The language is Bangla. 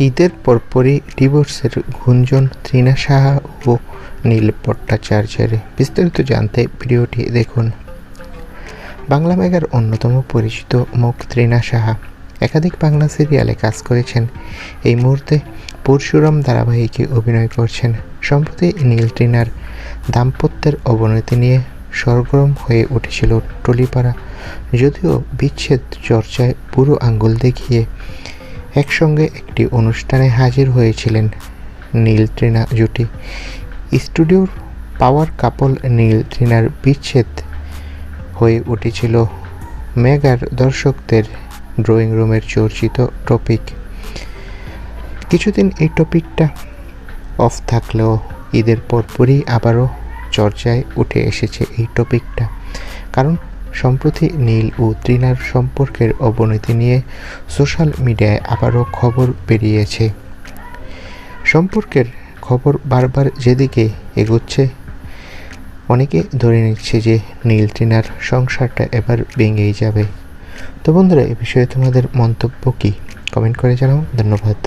ঈদের পরপরই ডিভোর্সের গুঞ্জন ত্রিনা সাহা ও নীল ভট্টাচার্যের। বিস্তারিত জানতে ভিডিওটি দেখুন। বাংলা মেগার অন্যতম পরিচিত মুখ ত্রিনা সাহা। একাধিক বাংলা সিরিয়ালে কাজ করেছেন। এই মুহূর্তে পরশুরাম ধারাবাহিকে অভিনয় করছেন। সম্প্রতি নীল ত্রিনার দাম্পত্যের অবনতি নিয়ে সরগরম হয়ে উঠেছিল টলিপাড়া। যদিও বিচ্ছেদ চর্চায় বুড়ো আঙ্গুল দেখিয়ে একসঙ্গে একটি অনুষ্ঠানে হাজির হয়েছিলেন নীল ট্রিনা জুটি। স্টুডিওর পাওয়ার কাপল নীল ট্রিনার বিচ্ছেদ হয়ে উঠেছিল মেগার দর্শকদের ড্রয়িং রুমের চর্চিত টপিক। কিছুদিন এই টপিকটা অফ থাকলেও ঈদের পরপরই আবারও চর্চায় উঠে এসেছে এই টপিকটা। কারণ সম্প্রতি নীল ও তৃণার সম্পর্কের অবনতি নিয়ে সোশ্যাল মিডিয়ায় আবারও খবর বেরিয়েছে। সম্পর্কের খবর বারবার যেদিকে এগোচ্ছে, অনেকে ধরে নিচ্ছে যে নীল তৃণার সংসারটা এবার ভেঙেই যাবে। তো বন্ধুরা, এ বিষয়ে তোমাদের মন্তব্য কী? কমেন্ট করে জানাও। ধন্যবাদ।